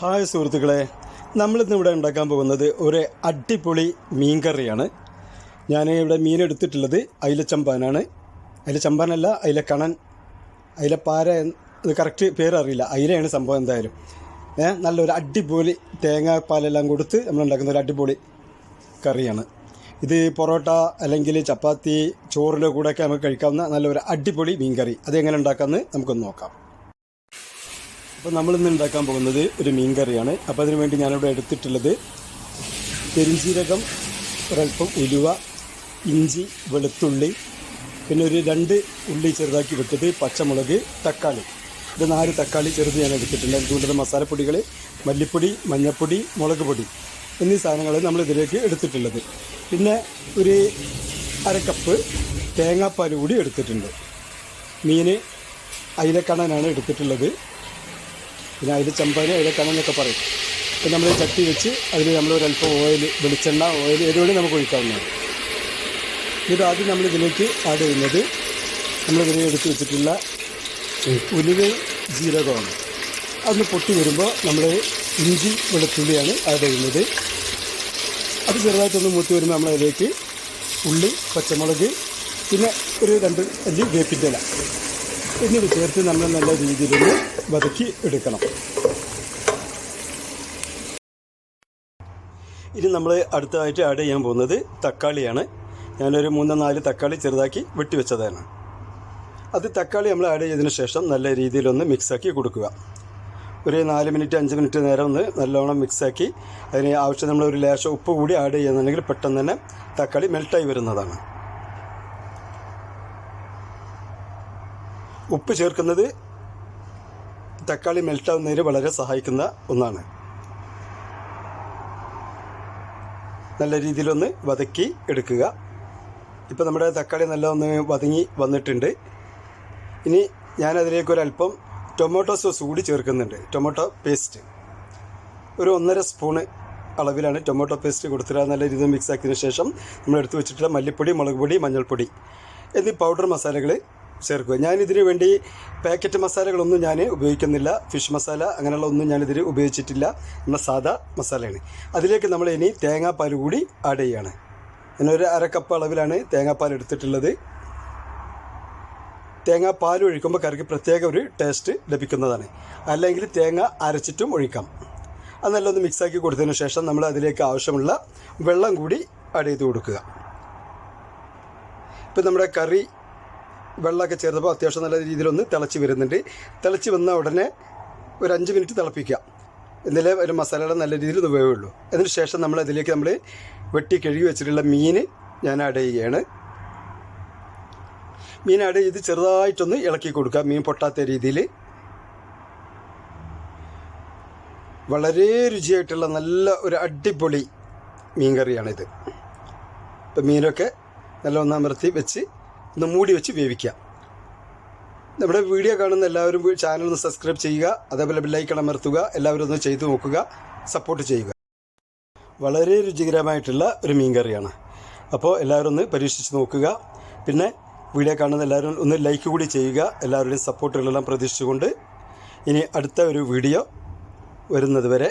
Hi സുഹൃത്തുക്കളെ നമ്മളിന്ന് ഇവിടെ ഉണ്ടാക്കാൻ പോകുന്നത് ഒരു അടിപൊളി മീൻ കറിയാണ് ഞാൻ ഇവിടെ മീൻ എടുത്തിട്ടുള്ളത് അയിലച്ചമ്പാനാണ്. അയിലച്ചമ്പാനല്ല അയിലക്കണൻ അയിലപ്പാര ഇത് കറക്റ്റ് പേരറിയില്ല. അയിലയാണ് സംഭവം എന്തായാലും. ഏ നല്ലൊരു അടിപൊളി തേങ്ങാപ്പാലെല്ലാം കൊടുത്ത് നമ്മൾ ഉണ്ടാക്കുന്ന ഒരു അടിപൊളി കറിയാണ്. ഇത് പൊറോട്ട അല്ലെങ്കിൽ ചപ്പാത്തി ചോറിന്റെ കൂടെയൊക്കെ നമുക്ക് കഴിക്കാവുന്ന നല്ലൊരു അടിപൊളി മീൻ കറി അതെങ്ങനെ ഉണ്ടാക്കാമെന്ന് നമുക്കൊന്ന് നോക്കാം. അപ്പോൾ നമ്മളിന്ന് ഉണ്ടാക്കാൻ പോകുന്നത് ഒരു മീൻ കറിയാണ്. അപ്പോൾ അതിന് വേണ്ടി ഞാനിവിടെ എടുത്തിട്ടുള്ളത് പെരിഞ്ചീരകം ഒരൽപ്പം ഉലുവ ഇഞ്ചി വെളുത്തുള്ളി പിന്നെ ഒരു രണ്ട് ഉള്ളി ചെറുതാക്കി വെട്ടത് പച്ചമുളക് തക്കാളി. ഇത് നാല് തക്കാളി ചെറുത് ഞാൻ എടുത്തിട്ടുണ്ട്. അതുകൊണ്ട് മസാലപ്പൊടികൾ മല്ലിപ്പൊടി മഞ്ഞൾപ്പൊടി മുളക് പൊടി എന്നീ സാധനങ്ങൾ നമ്മൾ ഇതിലേക്ക് എടുത്തിട്ടുള്ളത്. പിന്നെ ഒരു അരക്കപ്പ് കപ്പ് തേങ്ങാപ്പാൽ കൂടി എടുത്തിട്ടുണ്ട്. മീൻ അയിലക്കണനാണ് എടുത്തിട്ടുള്ളത്. പിന്നെ അതിൽ ചെമ്പന് അതിലെ കണമെന്നൊക്കെ പറയും. പിന്നെ നമ്മൾ ചട്ടി വെച്ച് അതിൽ നമ്മൾ ഒരല്പം ഓയിൽ വെളിച്ചെണ്ണ ഓയിൽ ഏതുവഴി നമുക്ക് ഒഴിക്കാവുന്നതാണ്. ഇത് ആദ്യം നമ്മൾ ഇതിലേക്ക് ആഡ് ചെയ്യുന്നത് നമ്മൾ ഇതിനെ എടുത്ത് വെച്ചിട്ടുള്ള ഉലുവ ജീരകമാണ്. അതൊന്ന് പൊട്ടി വരുമ്പോൾ നമ്മൾ ഇഞ്ചി വെളുത്തുള്ളിയാണ് ആഡ് ചെയ്യുന്നത്. അത് ചെറുതായിട്ടൊന്ന് മൂത്തി വരുമ്പോൾ നമ്മൾ അതിലേക്ക് ഉള്ളി പച്ചമുളക് പിന്നെ ഒരു രണ്ട് അല്ലി വേപ്പിന്റെ ഇല. എന്നിവ ചേർത്ത് നല്ല നല്ല രീതിയിൽ വതക്കി എടുക്കണം. ഇനി നമ്മൾ അടുത്തതായിട്ട് ആഡ് ചെയ്യാൻ പോകുന്നത് തക്കാളിയാണ്. ഞാനൊരു മൂന്നോ നാല് തക്കാളി ചെറുതാക്കി വെട്ടിവെച്ചതാണ്. അത് തക്കാളി നമ്മൾ ആഡ് ചെയ്തതിന് ശേഷം നല്ല രീതിയിലൊന്ന് മിക്സാക്കി കൊടുക്കുക. ഒരു നാല് മിനിറ്റ് അഞ്ച് മിനിറ്റ് നേരം ഒന്ന് നല്ലോണം മിക്സാക്കി അതിന് ആവശ്യം നമ്മൾ ഒരു ലേശം ഉപ്പ് കൂടി ആഡ് ചെയ്യുന്നുണ്ടെങ്കിൽ പെട്ടെന്ന് തന്നെ തക്കാളി മെൽട്ടായി വരുന്നതാണ്. ഉപ്പ് ചേർക്കുന്നത് തക്കാളി മെൽട്ടാവുന്നതിന് വളരെ സഹായിക്കുന്ന ഒന്നാണ്. നല്ല രീതിയിലൊന്ന് വതക്കി എടുക്കുക. ഇപ്പോൾ നമ്മുടെ തക്കാളി നല്ല ഒന്ന് വതങ്ങി വന്നിട്ടുണ്ട്. ഇനി ഞാനതിലേക്ക് ഒരല്പം ടൊമാറ്റോ സോസ് കൂടി ചേർക്കുന്നുണ്ട്. Tomato paste. ഒരു ഒന്നര സ്പൂണ് അളവിലാണ് ടൊമാറ്റോ പേസ്റ്റ് കൊടുത്തിട്ട് നല്ല രീതിയിൽ മിക്സ് ആക്കിയതിന് ശേഷം നമ്മൾ എടുത്തു വെച്ചിട്ടുള്ള മല്ലിപ്പൊടി മുളക് പൊടി മഞ്ഞൾപ്പൊടി എന്നീ പൗഡർ മസാലകൾ ചേർക്കുക. ഞാനിതിന് വേണ്ടി പാക്കറ്റ് മസാലകളൊന്നും ഞാൻ ഉപയോഗിക്കുന്നില്ല. ഫിഷ് മസാല അങ്ങനെയുള്ള ഒന്നും ഞാനിതിൽ ഉപയോഗിച്ചിട്ടില്ല. നമ്മുടെ സാധാ മസാലയാണ്. അതിലേക്ക് നമ്മൾ ഇനി തേങ്ങാപ്പാൽ കൂടി ആഡ് ചെയ്യുകയാണ് ഞാനൊരു അര കപ്പ് അളവിലാണ് തേങ്ങാപ്പാൽ എടുത്തിട്ടുള്ളത്. തേങ്ങാപ്പാൽ ഒഴിക്കുമ്പോൾ കറിക്ക് പ്രത്യേക ഒരു ടേസ്റ്റ് ലഭിക്കുന്നതാണ്. അല്ലെങ്കിൽ തേങ്ങ അരച്ചിട്ടും ഒഴിക്കാം. അത് നല്ലൊന്ന് മിക്സാക്കി കൊടുത്തതിന് ശേഷം നമ്മൾ അതിലേക്ക് ആവശ്യമുള്ള വെള്ളം കൂടി ആഡ് ചെയ്ത് കൊടുക്കുക. ഇപ്പം നമ്മുടെ കറി വെള്ളമൊക്കെ ചേർത്തപ്പോൾ അത്യാവശ്യം നല്ല രീതിയിലൊന്ന് തിളച്ച് വരുന്നുണ്ട്. തിളച്ച് വന്ന ഉടനെ ഒരു അഞ്ച് മിനിറ്റ് തിളപ്പിക്കുക. എന്നാലേ ഒരു മസാലയുടെ നല്ല രീതിയിൽ ഇത് വേവുള്ളൂ. ശേഷം നമ്മൾ അതിലേക്ക് നമ്മൾ വെട്ടി കഴുകി വെച്ചിട്ടുള്ള മീൻ ഞാൻ ആഡ് ചെയ്യുകയാണ്. മീൻ ആഡ് ചെയ്ത് ചെറുതായിട്ടൊന്ന് ഇളക്കി കൊടുക്കുക. മീൻ പൊട്ടാത്ത രീതിയിൽ. വളരെ രുചിയായിട്ടുള്ള നല്ല ഒരു അടിപൊളി മീൻ കറിയാണിത്. ഇപ്പം മീനൊക്കെ നല്ല ഒന്നാമർത്തി വെച്ച് ഒന്ന് മൂടി വെച്ച് വേവിക്കുക. നമ്മുടെ വീഡിയോ കാണുന്ന എല്ലാവരും ചാനൽ ഒന്ന് സബ്സ്ക്രൈബ് ചെയ്യുക അതേപോലെ ബെല്ലൈക്കൺ അമർത്തുക എല്ലാവരും ഒന്ന് ചെയ്തു നോക്കുക സപ്പോർട്ട് ചെയ്യുക. വളരെ രുചികരമായിട്ടുള്ള ഒരു മീൻ കറിയാണ്. അപ്പോൾ എല്ലാവരും ഒന്ന് പരീക്ഷിച്ച് നോക്കുക. പിന്നെ വീഡിയോ കാണുന്ന എല്ലാവരും ഒന്ന് ലൈക്ക് കൂടി ചെയ്യുക എല്ലാവരുടെയും സപ്പോർട്ടുകളെല്ലാം പ്രതീക്ഷിച്ചുകൊണ്ട് ഇനി അടുത്ത ഒരു വീഡിയോ വരുന്നത് വരെ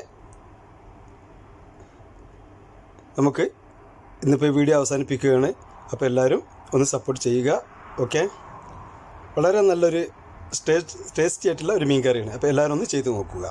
നമുക്ക് ഇന്നിപ്പോൾ വീഡിയോ അവസാനിപ്പിക്കുകയാണ്. അപ്പോൾ എല്ലാവരും ഒന്ന് സപ്പോർട്ട് ചെയ്യുക ഓക്കെ വളരെ നല്ലൊരു ടേസ്റ്റ് ടേസ്റ്റി ആയിട്ടുള്ള ഒരു മീൻ കറിയാണ് അപ്പോൾ എല്ലാവരും ഒന്ന് ചെയ്ത് നോക്കുക.